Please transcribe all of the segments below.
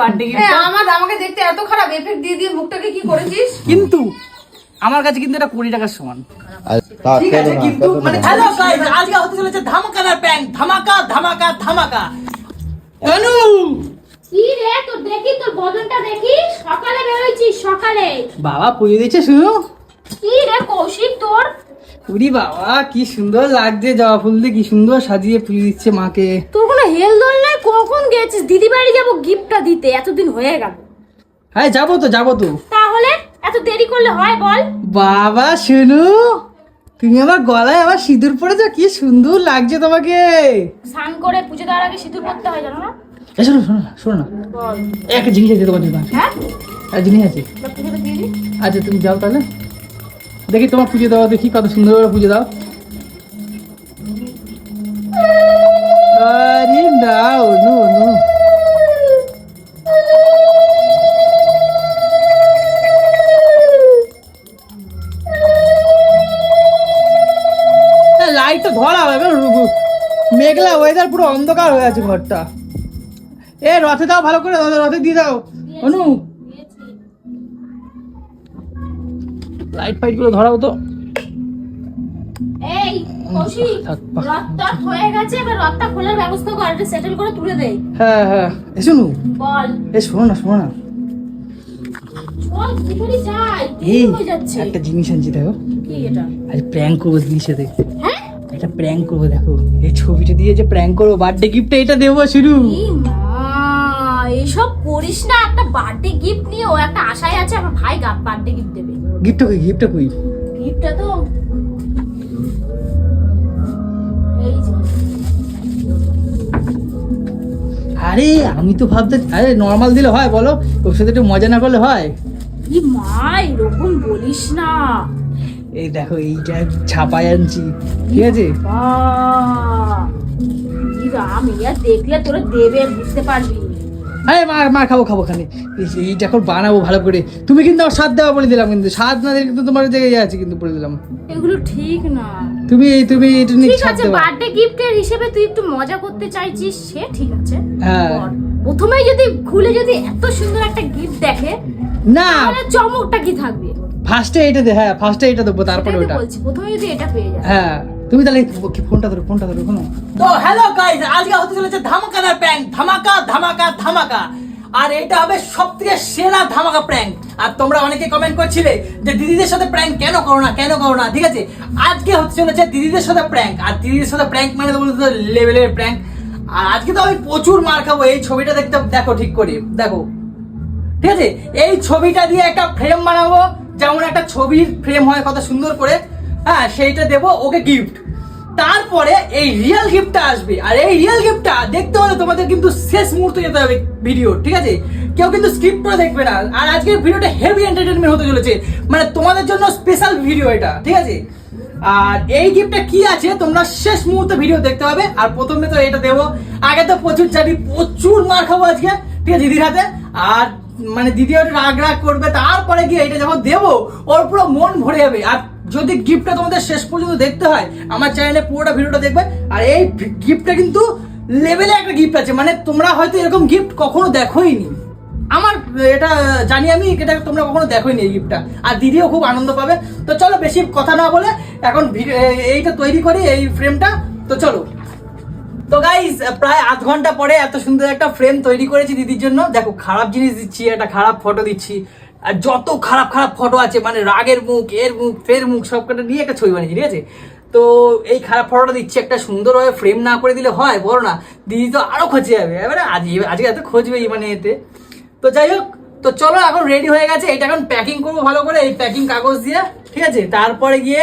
Birthday gift আমার আমাকে দেখতে এত খারাপ এফেক্ট দিয়ে দিয়ে মুখটাকে কি করেছিস? কিন্তু আমার কাছে কিন্তু এটা কুড়ি টাকার সমান। ঠিক আছে কিন্তু মানে হ্যালো গাইস আজকে হতে চলেছে ধামাকাদার প্যাং ধামাকা ধামাকা ধামাকা। অনু কি রে তোর দেখি তোর বদনটা দেখি? সকালে বেরোইছিস সকালে। বাবা পুজো দিচ্ছে শুনো কি রে কৌশিক তোর? উরি বাবা কি সুন্দর লাগছে জবা ফুল দিয়ে কি সুন্দর সাজিয়ে পুজো দিচ্ছে মাকে। তোর কোনো হেলদোল নাই? কখন গেছিস? দিদি বাড়ি যাব গিফটটা দিতে এতদিন হয়ে গেল। হ্যাঁ যাব তো যাব তো। তাহলে এত দেরি করলে হয় বল। বাবা শুনু তুমি আমার গলায় আবার সিঁদুর পড়েছো কি সুন্দর লাগছে তোমাকে। স্নান করে পুজো দেওয়ার আগে সিঁদুর করতে হয় জানো না? শোনো শোনো না, শোনো না। একটা জিনিস আছে তোমার জন্য হ্যাঁ? একটা জিনিস আছে। আচ্ছা তুমি যাও তাহলে। দেখি তোমার পুজো দাও দেখি কত সুন্দর করে পুজো দাও। আরে না অনু অনু লাইটটা ধরা হবে মেঘলা ওয়েদার পুরো অন্ধকার হয়ে আছে ঘরটা। এ, রথে দাও, ভালো করে, রথে দিয়ে দাও। অনু লাইট ফাইটগুলো ধরাও তো। এই কৌশিক থাক, বাহ। রথ টথ হয়ে গেছে এবার রথটা খোলার ব্যবস্থা কর এটা সেটেল করে তুলে দে। হ্যাঁ হ্যাঁ। এ শোনো। বল। এ শোনো না শোনো না। এই হয়ে যাচ্ছে। একটা জিনিস আনছি দেখো। কি এটা? আজ প্র্যাঙ্ক করব দিদির সাথে হ্যাঁ? একটা প্র্যাঙ্ক করব দেখো। এই ছবিটা দিয়ে যে প্র্যাঙ্ক করব বার্থডে গিফট এটা দেবো শুরু এই মা এসব করিস না একটা বার্থডে গিফট নিয়ে ও একটা আশায় আছে আমার ভাই বার্থডে গিফট দেবে। গিফটটা কই গিফটটা কই? গিফটটা তো আরে আমি তো ভাবতে আরে নর্মাল দিলে হয় বলো। ওর সাথে একটু মজা না করলে হয়? কি মা এরকম বলিস না। এই দেখো এইটা ছাপায় আনছি। ঠিক আছে? দেখলে তোরা দেবে বুঝতে পারবি। আরে মার মার খাব খাব খানে এইটা এখন বানাবো ভালো করে। তুমি কিন্তু আমার স্বাদ দেওয়া বলে দিলাম কিন্তু স্বাদ না দিলে কিন্তু তোমার জায়গায় আছে কিন্তু বলে দিলাম। এগুলো ঠিক না। তুমি তুমি এটা নিয়ে ঠিক আছে বার্থডে গিফটের হিসেবে তুই একটু মজা করতে চাইছিস সে ঠিক আছে। হ্যাঁ। কর। প্রথমেই যদি খুলে যদি এত সুন্দর একটা গিফট দেখে না। তাহলে চমকটা কি থাকবে? ফার্স্টে এইটা দে হ্যাঁ ফার্স্টে এইটা দেবো তারপরে ওটা। বলছি প্রথমে যদি এটা পেয়ে যায় হ্যাঁ। তুমি তাহলে ফোনটা ধরো ফোনটা ধরো কোনো। তো হ্যালো গাইস আজকে হতে চলেছে ধামাকাদার প্র্যাঙ্ক ধামাকা ধামাকা ধামাকা। আর এটা হবে সবথেকে সেরা ধামাকা প্র্যাঙ্ক আর তোমরা অনেকে কমেন্ট করছিলে যে দিদিদের সাথে প্র্যাঙ্ক কেন করো না, কেন করো না, ঠিক আছে? আজকে হতে চলেছে দিদিদের সাথে প্র্যাঙ্ক আর দিদিদের সাথে প্র্যাঙ্ক মানে তো বলতে লেভেলের প্র্যাঙ্ক আর আজকে তো আমি প্রচুর মার খাব, এই ছবিটা দেখতে, দেখো ঠিক করে, দেখো। ঠিক আছে? এই ছবিটা দিয়ে একটা ফ্রেম বানাবো, যেমন একটা ছবির ফ্রেম হয় কত সুন্দর করে। হ্যাঁ সেইটা দেবো, ওকে গিফট তারপরে এই রিয়েল গিফটটা আসবে। আর এই রিয়েল গিফটটা দেখতে হলে তোমাদের কিন্তু শেষ মুহূর্তে যেতে হবে ভিডিও ঠিক আছে? কেউ কিন্তু স্ক্রিপ্ট করে দেখবে না। আর আজকের ভিডিওটা হেভি এন্টারটেনমেন্ট হতে চলেছে। মানে তোমাদের জন্য স্পেশাল ভিডিও এটা, ঠিক আছে? আর এই গিফটটা কি আছে, তোমরা শেষ মুহূর্তে ভিডিও দেখতে হবে আর প্রথমে তো এটা দেবো। আগে তো প্রচুর চাবি, প্রচুর মার খাব আজকে, ঠিক আছে, দিদির হাতে। আর মানে দিদি ওটা রাগ রাগ করবে। তারপরে গিয়ে এটা যখন দেবো, ওর পুরো মন ভরে যাবে। আর যদি গিফটটা তোমাদের শেষ পর্যন্ত দেখতে হয়, আমার চ্যানেলে পুরোটা ভিডিওটা দেখবে। আর এই গিফটটা কিন্তু লেভেলে একটা গিফট আছে। মানে তোমরা হয়তো এরকম গিফট কখনো দেখোই নি আমার, এটা জানি আমি, এটা তোমরা কখনো দেখোইনি এই গিফটটা আর দিদিও খুব আনন্দ পাবে। তো চলো বেশি কথা না বলে এখন এইটা তৈরি করি, এই ফ্রেমটা তো চলো। তো গাইস প্রায় আধ ঘণ্টা পরে এত সুন্দর একটা ফ্রেম তৈরি করেছি দিদির জন্য। দেখো, খারাপ জিনিস দিচ্ছি, একটা খারাপ ফটো দিচ্ছি। আর যত খারাপ খারাপ ফটো আছে মানে রাগের মুখ, এর মুখ, ফের মুখ সব কটা নিয়ে একটা ছবি বানিয়েছি, ঠিক আছে? তো এই খারাপ ফটোটা দিচ্ছি, একটা সুন্দরভাবে ফ্রেম না করে দিলে হয়, বলো না। দিদি তো আরও খোঁজে যাবে। এবারে আজ আজকে এত খুঁজবেই মানে এতে। তো যাই হোক, তো চলো, এখন রেডি হয়ে গেছে। এটা এখন প্যাকিং করব ভালো করে, এই প্যাকিং কাগজ দিয়ে, ঠিক আছে? তারপরে গিয়ে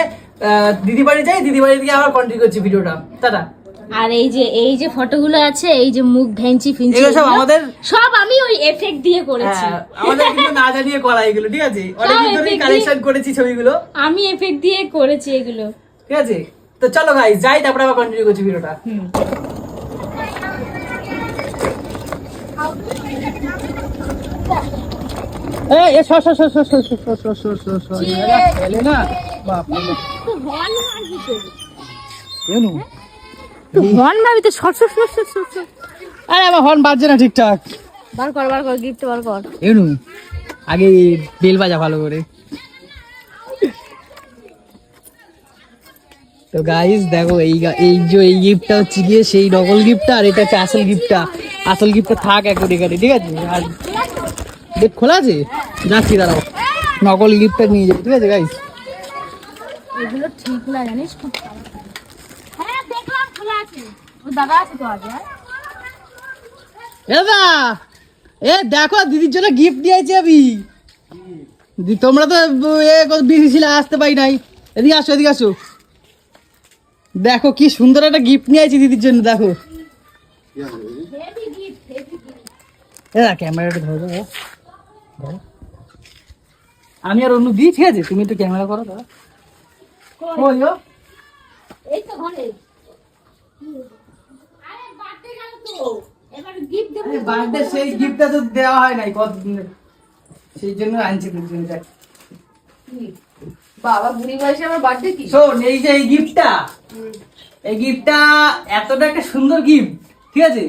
দিদি বাড়ি যাই দিদি বাড়ি দিয়ে আবার কন্টিনিউ করছি ভিডিওটা টাটা। আর এই যে এই যে ফটোগুলো আছে এই যে মুখ ভেঞ্চি ফিঞ্চি সব আমাদের সব আমি ওই এফেক্ট দিয়ে করেছি হ্যাঁ, আমাদের কিন্তু না জানিয়ে করা এগুলো ঠিক আছে অনেকদিন ধরেই effect কালেকশন করেছি ছবিগুলো আমি এফেক্ট দিয়ে করেছি এগুলো ঠিক আছে তো চলো ভাই যাই তারপরে আবার কন্টিনিউ করছি ভিডিওটা এই এ সর সর সর সর সর সর সর সর সর সর না বাপ রে হর্ন মারবি তো সর সর সর সর। আরে আমার হর্ন বাজছে না ঠিকঠাক। বার কর বার কর গিফট বার কর। এনু আগে বেল বাজা ভালো করে। তো গাইস দেখো এই এই যে এই গিফটটা হচ্ছে গিয়ে সেই নকল গিফটটা আর এটা হচ্ছে আসল গিফটটা আসল গিফটটা থাক এখন এখানে ঠিক আছে? আর গেট খোলা আছে? যাচ্ছি দাঁড়াও। নকল গিফটটা নিয়ে যাই ঠিক আছে গাইস এগুলো ঠিক না জানিস? খুব খারাপ। হ্যাঁ দেখলাম খোলা আছে ও দাদা আছে তো আগে? দাদা এ দেখো দিদির জন্য গিফট দিয়েছি আমি। তোমরা তো এ বিজি ছিলে আসতে পারি নাই। এদিকে আসো এদিকে আসো। দেখো কি সুন্দর একটা গিফট নিয়ে আইছি দিদির জন্য দেখো। ক্যামেরাটা ধরো। আমি আর অন্য দিই ঠিক আছে? তুমি একটু ক্যামেরা করো দাদা ওই এই তো ঘরে। বার্থডে গেল তো এবার গিফট দেবো বার্থডে সেই গিফটটা তো দেওয়া হয় নাই কতদিন সেই জন্য আনছি তোর বাবা বুড়ি বয়সে আমার বার্থডে কি? শোন এই যে এই গিফটটা এই গিফটটা এতটা একটা সুন্দর গিফট ঠিক আছে?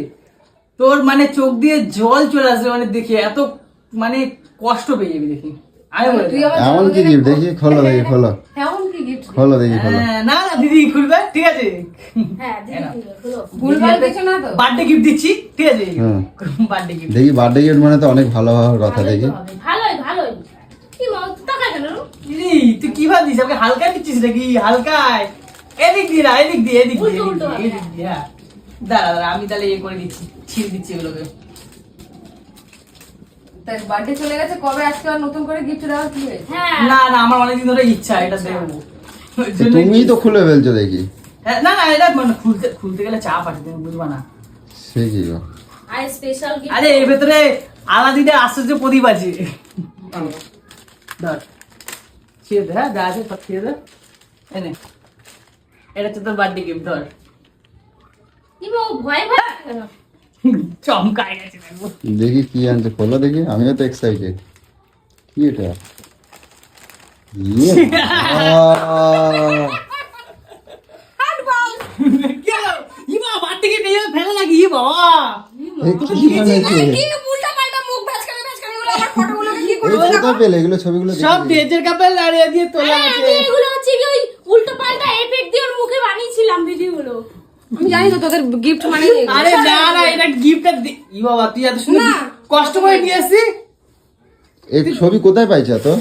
তোর মানে চোখ দিয়ে জল চলে আসবে মানে দেখি এত মানে কষ্ট পেয়ে যাবি দেখি। আমি বলে এমন কি গিফট দেখি খোলো দেখি খোলো। গিফট খোলো দেখি খোলো হ্যাঁ, না না দিদি খুলবে ঠিক আছে। হ্যাঁ কিছু না তো। বার্থডে গিফট দিচ্ছি ঠিক আছে। বার্থডে গিফট দেখি বার্থডে গিফট মানে তো অনেক ভালো হওয়ার কথা দেখি। ভালোই ভালোই। কি টাকা কেন? তুই কি ভাবছিস? আমাকে হালকা দিচ্ছিস নাকি? হালকায়। এদিক দিয়ে না এদিক দিয়ে এদিক দিয়ে এদিক দিয়ে, হ্যাঁ। দাঁড়া দাঁড়া আমি তাহলে ইয়ে করে দিচ্ছি ছিঁড় দিচ্ছি এগুলোকে। তাই বার্থডে চলে গেছে কবে আজকে আর নতুন করে গিফট দেওয়া কি হয়েছে? হ্যাঁ। না না আমার অনেকদিন ধরে ইচ্ছা এটা দেবো। তুমিই তো খুলে ফেলছো দেখি। হ্যাঁ, না না এটা মানে খুলতে খুলতে গেলে চাপ আছে তুমি বুঝবা না। সে কি গো? আর স্পেশাল গিফট আরে এর ভেতরে আলাদিনের আশ্চর্য প্রদীপ আছে। ধর দে হ্যাঁ যা আছে সব ছিঁড়ে দে। এনে এটা হচ্ছে তোর বার্থডে গিফট ধর? চমকায় গেছে দেখি। কি আনছে খোলো দেখি আমিও তো এক্সাইটেড কি এটা? বানিয়েছিলাম ভিডিওগুলো আমি জানি তো তোদের গিফট মানে। আরে না না এটা গিফটটা ই বাবা তুই এত। কষ্ট করে নিয়ে আসছিস এই ছবি কোথায় পাইছা তো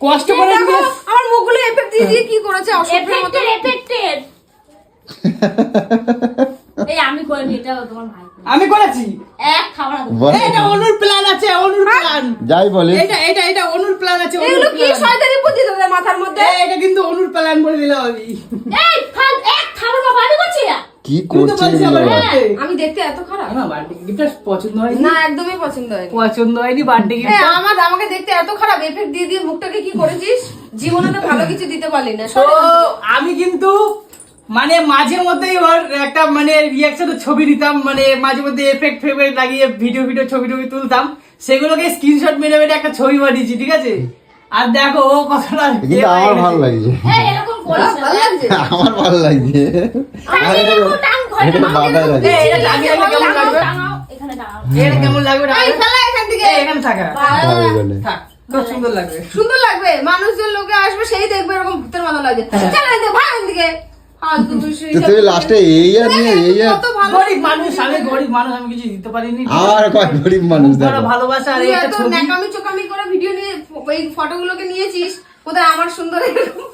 কষ্ট করে দেখো আমার মুখগুলো এফেক্ট দিয়ে দিয়ে কি করেছে অসভ্যের মতো। এফেক্টেড এই আমি করিনি এটা তোমার ভাই। আমি করেছি। এক খাবার না এটা অনুর প্ল্যান আছে অনুর প্ল্যান যাই বলে। এটা এটা এটা অনুর প্ল্যান আছে অনুর এগুলো কি শয়তানি বুদ্ধি তোদের মাথার মধ্যে? এটা কিন্তু অনুর প্ল্যান বলে দিলাম আমি। এই ফাল এক খাবার মা বাড়ি করছি কি। আমি দেখতে এত খারাপ। আমার বার্থডে গিফটটা পছন্দ হয়নি। না একদমই পছন্দ হয়নি। পছন্দ হয়নি বার্থডে গিফট আমার আমাকে দেখতে এত খারাপ। এফেক্ট দিয়ে দিয়ে মুখটাকে কি করেছিস? জীবনে তো ভালো কিছু দিতে পারলি না তো আমি কিন্তু মানে মাঝে মধ্যেই ওর একটা মানে রিয়াকশনের ছবি দিতাম মানে মাঝে মধ্যে এফেক্ট ফেফেক্ট লাগিয়ে ভিডিও ভিডিও ছবি টবি তুলতাম। সেগুলোকে স্ক্রিনশট মেরে মেরে একটা ছবি বানিয়েছি ঠিক আছে? আর দেখো ও আমার ভালো লাগছে। এরকম ভালো আমার ভালো লাগছে। এই, কেমন লাগবে? এখানে এই, থেকে। এই, ভালো সুন্দর লাগবে। সুন্দর লাগবে। মানুষজন লোকে আসবে সেই দেখবে এরকম ভূতের মতো লাগে। তো তুমি লাস্টে এই আর নিয়ে এই আর। গরিব মানুষ আমি গরিব মানুষ আমি কিছু দিতে পারিনি। কয় গরিব মানুষ দেখো। ভালোবাসা আর চোকামি করে ভিডিও নিয়ে এই ফটোগুলোকে নিয়েছিস? কোথায় আমার সুন্দর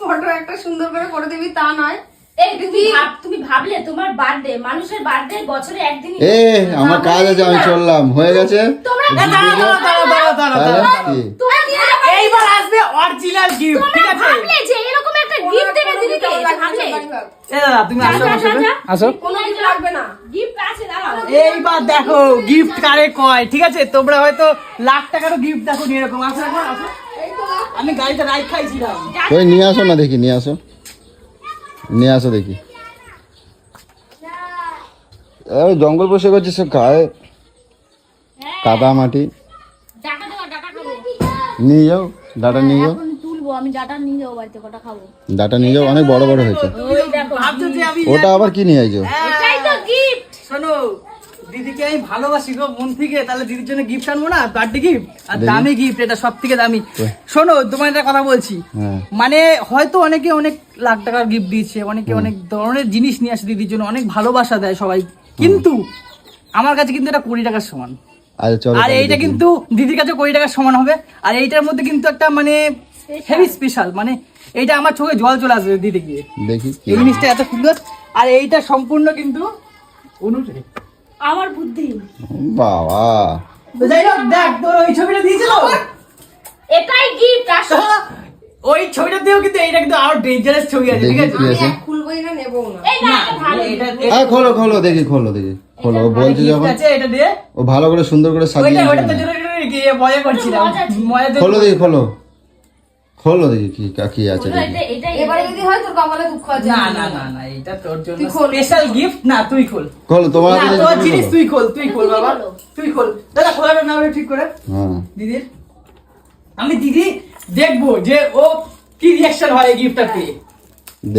ফটো একটা সুন্দর করে করে দিবি তা নয়। এই তুমি তুমি ভাবলে তোমার বার্থডে মানুষের বার্থডে বছরে একদিনই এ আমার কাজ আছে আমি চললাম। হয়ে গেছে? তোমরা এ, দাঁড়াও, দাঁড়াও, দাঁড়াও, দাঁড়াও, দাঁড়াও, তাহলে দাঁড়াও। কি? তোমরা নিয়ে যাবে। এইবার আসবে অরিজিনাল গিফট ঠিক আছে? ভাবলে যে এরকম একটা গিফট দেবে দিদিকে ভাবলে। এ দাদা তুমি আসো আসো যা, যা। আসো। কোনো কিছু লাগবে না। গিফট আছে দাঁড়াও। এইবার দেখো গিফট কারে কয় ঠিক আছে? তোমরা হয়তো লাখ টাকারও গিফট দেখো এরকম। আসো আসো। আমি গাড়িটা রাইড খাইছিলাম। ওই নিয়ে আসো না দেখি নিয়ে আসো। নিয়ে আসো দেখি। ওই জঙ্গল বসে করছে সব গায়ে কাদা মাটি। নিয়ে যাও ডাটা নিয়ে যাও। ডাটা নিয়ে যাও অনেক বড় বড় হয়েছে। ওটা আবার কি নিয়ে আইছো? এটাই তো গিফট শোনো দিদিকে আমি ভালোবাসি গো মন থেকে। তাহলে দিদির জন্য গিফট আনব না? বার্থডে গিফট আর দামি গিফট এটা সব থেকে দামি শোনো তোমার একটা কথা বলছি। হ্যাঁ। মানে হয়তো অনেকে অনেক লাখ টাকার গিফট দিয়েছে অনেকে অনেক ধরনের জিনিস নিয়ে আসে দিদির জন্য অনেক ভালোবাসা দেয় সবাই। কিন্তু আমার কাছে কিন্তু এটা কুড়ি টাকার সমান। আচ্ছা আর এইটা কিন্তু দিদির কাছে কোটি টাকার সমান হবে। আর এইটার মধ্যে কিন্তু একটা মানে হেভি স্পেশাল মানে এইটা আমার চোখে জল চলে আসবে দিতে গিয়ে দেখি এই জিনিসটা এত সুন্দর। আর এইটা সম্পূর্ণ কিন্তু অনুযায়ী আমার বুদ্ধি। বাবা। যাই হোক দেখ তোর ওই ছবিটা দিয়েছিল? এটাই গিফট আসো ওই ছবিটা দিয়েও কিন্তু এইটা কিন্তু আরও ডেঞ্জারাস ছবি আছে ঠিক আছে? আমি আছে। এক খুলবোই না নেবও না। এই না এটা ভালো। এটা খোলো খোলো দেখি খোলো দেখি। খোলো বলছে যখন আছে এটা দিয়ে। ও ভালো করে সুন্দর করে সাজিয়ে ওইটা ওইটা তো জন্য গিয়ে মজা করছিলাম। মজা খোলো দেখি খোলো। খোলো দেখি কি আছে এবারে যদি হয় তোর কপালে দুঃখ আছে। না না না না এটা তোর জন্য তুই খোল। স্পেশাল গিফট না তুই খোল। খোলো তোমার না তোর জিনিস তুই খোল তুই খোল বাবা। তুই খোল। দাদা খোলাটা না ঠিক করে। হ্যাঁ। দিদির আমি দিদি দেখব যে ও কি রিয়াকশন হয় এই গিফটটা পেয়ে।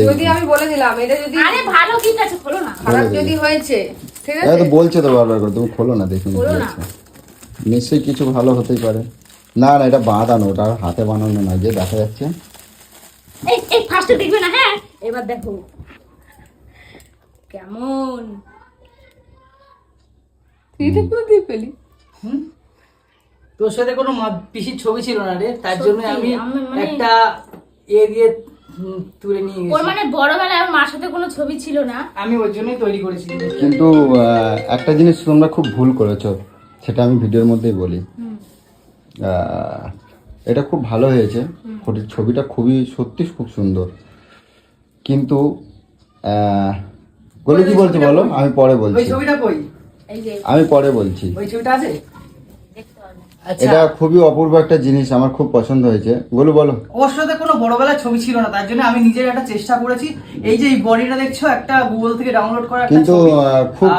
যদি আমি বলে দিলাম এটা যদি আরে ভালো গিফট আছে খোলো না। খারাপ যদি হয়েছে ঠিক আছে তো বলছে তো বারবার করে তুমি খোলো না দেখি খোলো না। নিশ্চয়ই কিছু ভালো হতেই পারে। না না এটা বাঁধানো ওটা হাতে বানানো না যে দেখা যাচ্ছে। এই এই ফার্স্টে দেখবে না হ্যাঁ? এবার দেখো। কেমন? তুই তো পুরো দিয়ে পেলি হুম? তোর সাথে কোনো মা- পিসির ছবি ছিল না রে? তার জন্য আমি মানে- একটা এ দিয়ে তুলে নিয়ে ওর গেছি মানে বড়বেলায় আমার মার সাথে কোনো ছবি ছিল না? আমি ওর জন্যই তৈরি করেছি কিন্তু একটা জিনিস তোমরা খুব ভুল করেছ সেটা আমি ভিডিওর মধ্যেই বলি। এটা খুব ভালো হয়েছে। ছবিটা খুবই সত্যি খুব সুন্দর। কিন্তু বলে কি বলছি বলো? আমি পরে বলছি। ছবিটা কই? এই যে। আমি পরে বলছি। ওই ছবিটা আছে? দেখতে হবে। আচ্ছা। এটা খুবই অপূর্ব একটা জিনিস আমার খুব পছন্দ হয়েছে। বলো বলো। ওর সাথে কোনো বড়বেলার ছবি ছিল না তার জন্য আমি নিজের একটা চেষ্টা করেছি। এই যে এই বডিটা দেখছ একটা গুগল থেকে ডাউনলোড করা কিন্তু খুব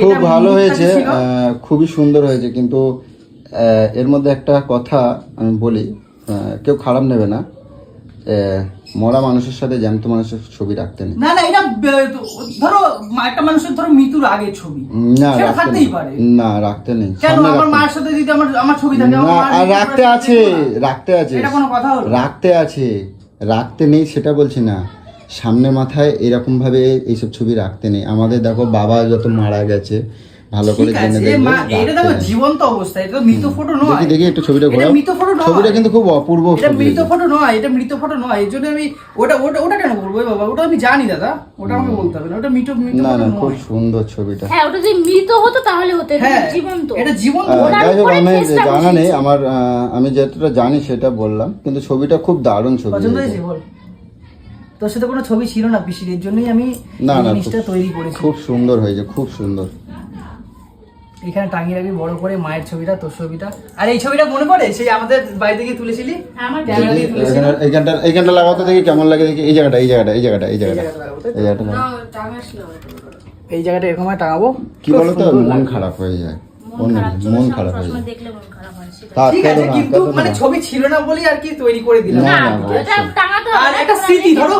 খুব ভালো হয়েছে আহ, খুবই সুন্দর হয়েছে। কিন্তু এর মধ্যে একটা কথা আমি বলি কেউ খারাপ নেবে না। মরা মানুষের সাথে জ্যান্ত মানুষের ছবি রাখতে নেই। না না এটা ধরো একটা মানুষের ধরো মৃত্যুর আগের ছবি। না রাখতে পারে। না রাখতে নেই। কেন? আমার মার সাথে যদি আমার আমার ছবি থাকে আর রাখতে আছে রাখতে আছে। এটা কোনো কথা হলো রাখতে আছে রাখতে নেই সেটা বলছি না। সামনে মাথায় এরকম ভাবে এইসব ছবি রাখতে নেই। আমাদের দেখো বাবা যত মারা গেছে ভালো করে জেনে দেখবে। এটা দেখো জীবন্ত অবস্থা এটা তো মৃত ফটো নয়। দেখি দেখি একটু ছবিটা ঘোরাও। মৃত ফটো নয়। ছবিটা কিন্তু খুব অপূর্ব এটা মৃত ফটো নয় এটা মৃত ফটো নয়। জন্য আমি ওটা ওটা ওটা কেন বলব বাবা? ওটা আমি জানি দাদা। ওটা আমাকে বলতে হবে না। ওটা মৃত মৃত না না খুব সুন্দর ছবিটা। হ্যাঁ ওটা যদি মৃত হতো তাহলে হতো এটা হ্যাঁ জীবন্ত। এটা জীবন্ত। আহ, যাই হোক আমি চেষ্টা জানা নেই আমার আহ, আমি যেটা জানি সেটা বললাম কিন্তু ছবিটা খুব দারুণ ছবি পছন্দ হয়েছে। বল। তোর সাথে কোনো ছবি ছিল না পিসির? জন্যই আমি না জিনিসটা তৈরি করেছি। খুব সুন্দর হয়েছে খুব সুন্দর। এখানে টাঙিয়ে রাখবি বড় করে মায়ের ছবিটা তোর ছবিটা। আর এই ছবিটা মনে পড়ে? সেই আমাদের বাড়ি থেকে তুলেছিলি? এইখানটা এইখানটা লাগাতে দেখি কেমন লাগে দেখি। এই জায়গাটা এই জায়গাটা এই জায়গাটা এই জায়গাটা? এই জায়গাটা না টাঙাস না এই জায়গাটা এরকম টাঙাবো? কি বলতো? মন খারাপ হয়ে যায়। মন খারাপ মন হয়ে যায়। দেখলে মন খারাপ হয় সেটা। তা ঠিক আছে কিন্তু মানে ছবি ছিল না বলি আর কি তৈরি করে দিলাম। আর একটা স্মৃতি ধরো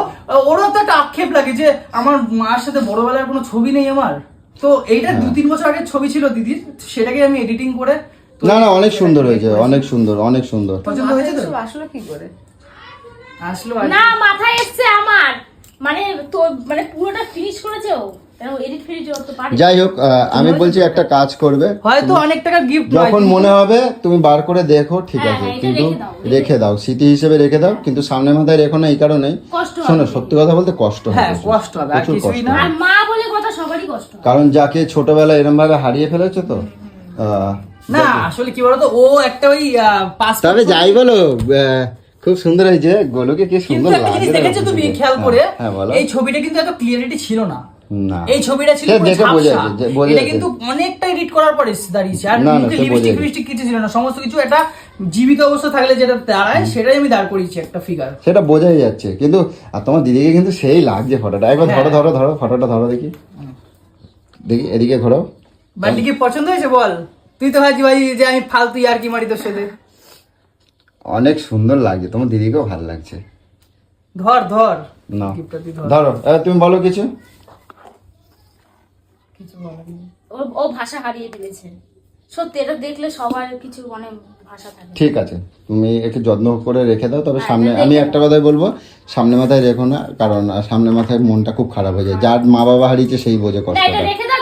ওরও তো একটা আক্ষেপ লাগে যে আমার মার সাথে বড়বেলার কোনো ছবি নেই আমার। তো এইটা দু তিন বছর আগের ছবি ছিল দিদির সেটাকে আমি এডিটিং করে না না অনেক সুন্দর হয়েছে অনেক সুন্দর অনেক সুন্দর। পছন্দ হয়েছে তো আসলো কি করে? আসলো না মাথায় এসছে আমার। মানে তো মানে পুরোটা ফিনিশ করেছে ও। কেন এডিট ফিনিশ তো পারি যাই হোক আমি বলছি? একটা কাজ করবে। হয়তো অনেক টাকা গিফট যখন মনে হবে তুমি বার করে দেখো ঠিক হ্যাঁ, আছে হ্যাঁ, কিন্তু রেখে দাও, স্মৃতি হিসেবে রেখে দাও কিন্তু সামনে মাথায় রেখো না এই কারণে শোনো সত্যি কথা বলতে কষ্ট হবে হ্যাঁ, কষ্ট হবে, প্রচুর কষ্ট মা বলে কথা হয়। কারণ যাকে ছোটবেলায় এরম ভাবে হারিয়ে ফেলেছে তো না আসলে কি বলতো ও একটা ওই তবে যাই বলো খুব সুন্দর হয়েছে গোলুকে কি সুন্দর একটা লাগে দেখেছ তুমি খেয়াল হ্যাঁ, করে হ্যাঁ এই ছবিটা কিন্তু এত ক্লিয়ারিটি ছিল না। এই ছবিটা ছিল এটা কিন্তু অনেকটা এডিট করার পরে দাঁড়িয়েছে। আর মুখে লিপস্টিক। কিছু ছিল না। সমস্ত কিছু এটা জীবিত অবস্থা থাকলে যেটা দাঁড়ায় সেটাই আমি দাঁড় করিয়েছি একটা ফিগার সেটা বোঝাই যাচ্ছে। কিন্তু আর তোমার দিদিকে কিন্তু সেই লাগছে ফটোটা একবার ধরো হ্যাঁ। ধরো ধরো ফটোটা ধরো দেখি। দেখি এদিকে ঘোরো বান্টি কি পছন্দ হয়েছে বল? তুই তো ভাবছি ভাই যে আমি ফালতু আর কি মারি তোর সাথে। অনেক সুন্দর লাগছে তোমার দিদিকেও ভালো লাগছে। ধর ধর। না। ধর। তুমি বলো কিছু। কিছু ও ও ভাষা হারিয়ে ফেলেছে। সত্যি এটা দেখলে সবার কিছু মানে ঠিক আছে তুমি একটু যত্ন করে রেখে দাও তবে হ্যাঁ, সামনে আমি একটা কথাই বলব সামনে মাথায় রেখো না কারণ সামনে মাথায় মনটা খুব খারাপ হয়ে যায়। যার মা বাবা হারিয়েছে সেই বোঝে না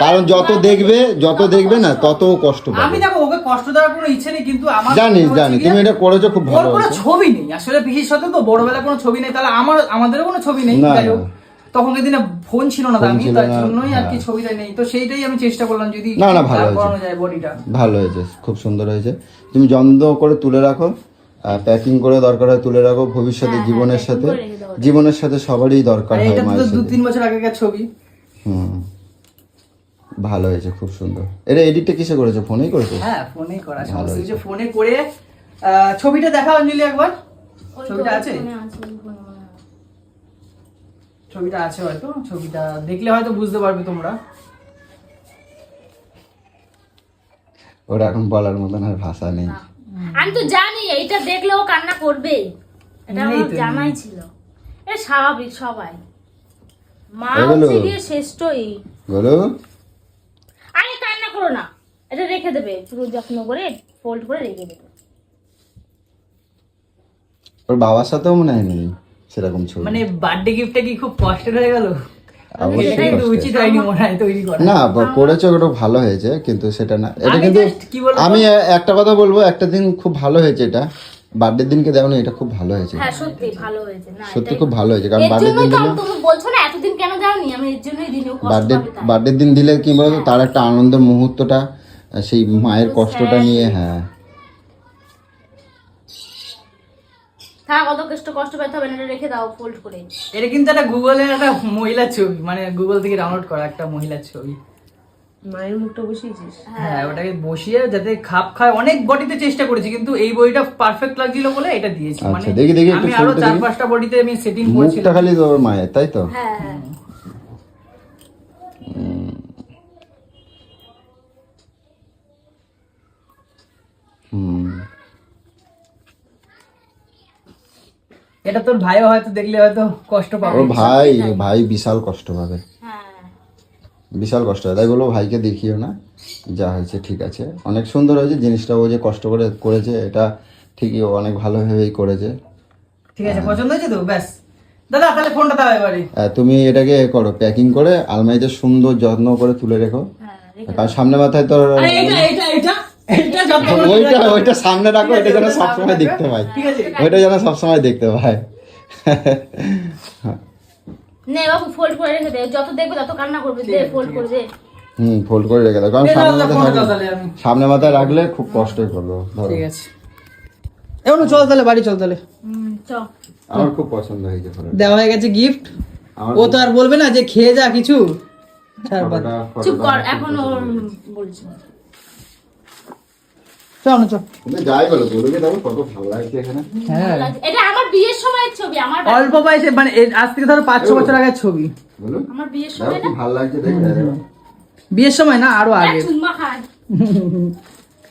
কারণ যত দেখবে যত দেখবে না তত কষ্ট পাবে। আমি দেখো ওকে কষ্ট দেওয়ার কোনো ইচ্ছে নেই কিন্তু আমার জানি জানি তুমি এটা করেছ খুব ভালো কোনো ছবি নেই আসলে পিসির সাথে তো বড়বেলা কোনো ছবি নেই তাহলে আমার আমাদেরও কোনো ছবি নেই না, যাই হোক। তখনকার দিনে ফোন ছিল না দামি তার জন্যই আর কি হ্যাঁ। ছবিটা নেই তো সেইটাই আমি চেষ্টা করলাম যদি না, না, ভালো হয়েছে। বডিটা ভালো হয়েছে খুব সুন্দর হয়েছে। তুমি যত্ন করে তুলে রাখো প্যাকিং করে দরকার হয় তুলে রাখো ভবিষ্যতে হ্যাঁ, জীবনের সাথে। জীবনের সাথে সবারই দরকার হয় দু তিন বছর আগেকার ছবি। হুম। ভালো হয়েছে খুব সুন্দর। এটা এডিটটা কিসে করেছ? ফোনেই করেছ? হ্যাঁ ফোনে করা সমস্ত। কিছু ফোনে করে ছবিটা দেখা অঞ্জলি একবার। ছবিটা আছে। ছবিটা আছে হয়তো ছবিটা দেখলে হয়তো বুঝতে পারবে তোমরা। ওরা এখন বলার মতন আর ভাষা নেই। আমি তো জানি এইটা দেখলে ও কান্না করবে। এটা আমার তো, জানাই ছিল। এটা স্বাভাবিক সবাই। মা? হচ্ছে গিয়ে শ্রেষ্ঠই। বলো করো না। এটা রেখে দেবে। পুরো যত্ন করে ফোল্ড করে রেখে দেবে। ওর বাবার সাথেও মনে হয় নেই সেরকম ছবি। মানে বার্থডে গিফটটা কি খুব কষ্টের হয়ে গেল? না করেছ ওটা ভালো হয়েছে কিন্তু সেটা না। এটা কিন্তু? আমি একটা কথা বলব একটা দিন খুব ভালো হয়েছে এটা। বার্থডে দিনকে দেখো না এটা খুব ভালো হয়েছে। হ্যাঁ সত্যি ভালো হয়েছে। না সত্যি খুব ভালো হয়েছে কারণ বার্থডে দিন দিলে তুমি বলছো না এতদিন কেন যাওনি আমি এর জন্যই দিনেও কষ্ট বার্থডে পাবে বার্থডে দিন দিলে কি বলতো তার একটা আনন্দের মুহূর্তটা সেই মায়ের কষ্টটা নিয়ে হ্যাঁ। থাক অত কষ্ট কষ্ট পেতে হবে না এটা রেখে দাও ফোল্ড করে। এটা কিন্তু একটা গুগলের একটা মহিলার ছবি মানে গুগল থেকে ডাউনলোড করা একটা মহিলার ছবি। মায়ের মুখটা বসিয়েছিস? হ্যাঁ ওটাকে বসিয়ে যাতে খাপ খায় অনেক বডিতে চেষ্টা করেছি কিন্তু এই বডিটা পারফেক্ট লাগছিল বলে এটা দিয়েছি। আচ্ছা, মানে দেখি, দেখি, আমি আরও চার পাঁচটা বডিতে আমি সেটিং করেছিলাম। মুখটা খালি তোর মায়ের তাই তো? হ্যাঁ হ্যাঁ। এটা তোর ভাইও হয়তো দেখলে হয়তো কষ্ট পাবে। ভাই ভাই বিশাল কষ্ট পাবে। হ্যাঁ বিশাল কষ্ট হয়। তাই ভাইকে দেখিও না যা হয়েছে ঠিক আছে। অনেক সুন্দর হয়েছে জিনিসটা ও যে কষ্ট করে করেছে এটা ঠিকই ও অনেক ভালোভাবেই করেছে। ঠিক আছে পছন্দ হয়েছে তো? ব্যাস। দাদা তাহলে ফোনটা দাও এবারে। আহ, তুমি এটাকে এ করো প্যাকিং করে আলমারিতে সুন্দর যত্ন করে তুলে রেখো। হ্যাঁ কারণ সামনে মাথায় তো এটা এটা এটা ওইটা ওইটা সামনে রাখো এটা যেন সবসময় দেখতে পাই ওইটা যেন সবসময় দেখতে পাই নে বাবু ফোল্ড করে রেখে দে। যত দেখবে তত কান্না করবে। দে ফোল্ড করে দে। হুম ফোল্ড করে রেখে দাও কারণ সামনে মাথায় রাখলে সামনে মাথায় রাখলে খুব কষ্টই করব ধরো। ঠিক আছে। এমন চল তাহলে বাড়ি চল তাহলে। আমার খুব পছন্দ হয়েছে দেওয়া হয়ে গেছে গিফট ও তো আর বলবে না যে খেয়ে যা কিছু। চুপ কর এখন। বলছি। চল না যাই বলো তোদেরকে দেখো কত ভালো লাগছে এখানে। হ্যাঁ। এটা আমার বিয়ের সময়ের ছবি আমার অল্প বয়সে মানে আজ থেকে ধরো পাঁচ ছ বছর আগের ছবি। বলো আমার বিয়ের সময় না? ভালো লাগছে দেখে। বিয়ের সময় না আরও আগে। চুম্মা খায়।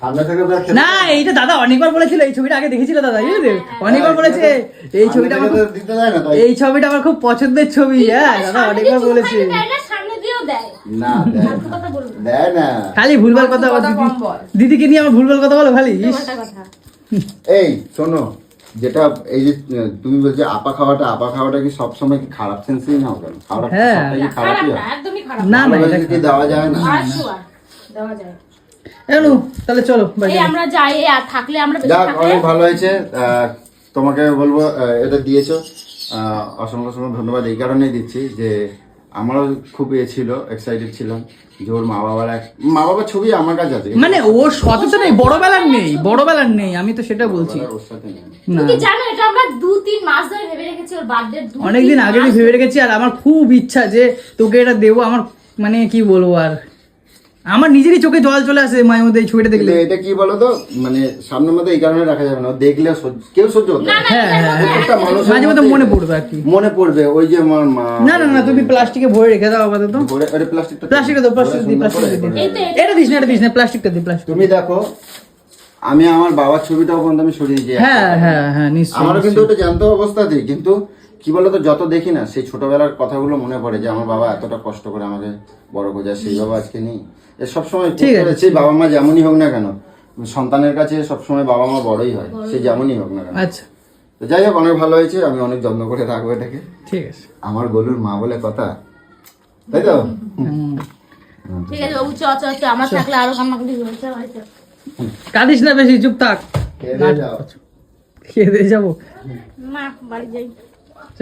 আর খেতে- না এইটা দাদা অনেকবার বলেছিল এই ছবিটা আগে দেখেছিল দাদা বুঝলি অনেকবার বলেছে এই ছবিটা আমার এই ছবিটা আমার খুব পছন্দের ছবি হ্যাঁ দাদা অনেকবার বলেছে। খালি ভুলভাল কথা বল দিদি দিদিকে নিয়ে আমার ভুলভাল কথা বলো খালি এই শোনো যেটা এই যে তুমি বলছো আপা খাওয়াটা আপা খাওয়াটা কি সবসময় কি খারাপ সেন্সেই নাও কেন খারাপ হ্যাঁ। কি খারাপই না হয়? খারাপ না না এটা কি দেওয়া যায় না? দেওয়া যায়। এনু তাহলে চলো এই আমরা যাই আর থাকলে আমরা যাক অনেক ভালো হয়েছে আহ, তোমাকে বলব আহ, এটা দিয়েছ। অসংখ্য অসংখ্য ধন্যবাদ এই কারণেই দিচ্ছি যে আমারও খুব ইয়ে ছিল এক্সাইটেড ছিলাম যে ওর মা বাবার এক মা বাবার ছবি আমার কাছে আছে। মানে ওর সততা নেই বড়বেলার নেই বড়বেলার নেই আমি তো সেটা বলছি। ওর সাথে নেই। না। তুমি জানো এটা আমরা দু তিন মাস ধরে ভেবে রেখেছি ওর বার্থডে অনেকদিন আগে আমি ভেবে রেখেছি আর আমার খুব ইচ্ছা যে তোকে এটা দেবো আমার মানে কি বলব আর? আমার নিজেরই চোখে জল চলে আসে মায়ের মধ্যে এই ছবিটা দেখলে। এটা কি বলতো? মানে সামনের মধ্যে এই কারণে রাখা যাবে না। দেখলে কেউ সহ্য না। হ্যাঁ হ্যাঁ হ্যাঁ। প্রত্যেকটা মাঝে মধ্যে মনে পড়বে আর কি। মনে পড়বে। ওই যে আমার মা না না না তুমি প্লাস্টিকে ভরে রেখে দাও আপাতত। ভরে- ওটা প্লাস্টিকটা প্লাস্টিকটা দাও প্লাস্টিক দিই প্লাস্টিক এটা- দিস না এটা দিস না প্লাস্টিকটা দিই প্লাস্টিক। তুমি দেখো আমি আমার বাবার ছবিটাও পর্যন্ত আমি সরিয়ে দিয়েছি। হ্যাঁ হ্যাঁ হ্যাঁ নিশ্চয়ই আমারও কিন্তু ওটা জানতো অবস্থা দিই কিন্তু কি বলতো যত দেখি না সেই ছোটবেলার কথাগুলো মনে পড়ে যে আমার বাবা এতটা কষ্ট করে আমাকে বড় করে সেই বাবা আজকে নেই। সবসময় ঠিক আছে। সেই বাবা মা যেমনই হোক না কেন সন্তানের কাছে সবসময় বাবা মা বড়ই হয় সে যেমনই হোক না কেন। আচ্ছা। তো যাই হোক অনেক ভালো হয়েছে আমি অনেক যত্ন করে রাখব এটাকে। ঠিক আছে। আমার গলুর মা বলে কথা। তাই তো? ঠিক আছে বাবু চ চ চ আমার থাকলে আরও কান্নাকাটি হয়েছে হয়তো কাঁদিস না বেশি চুপ থাক। খেয়ে দিয়ে যাব। মা বাড়ি যাই। চ।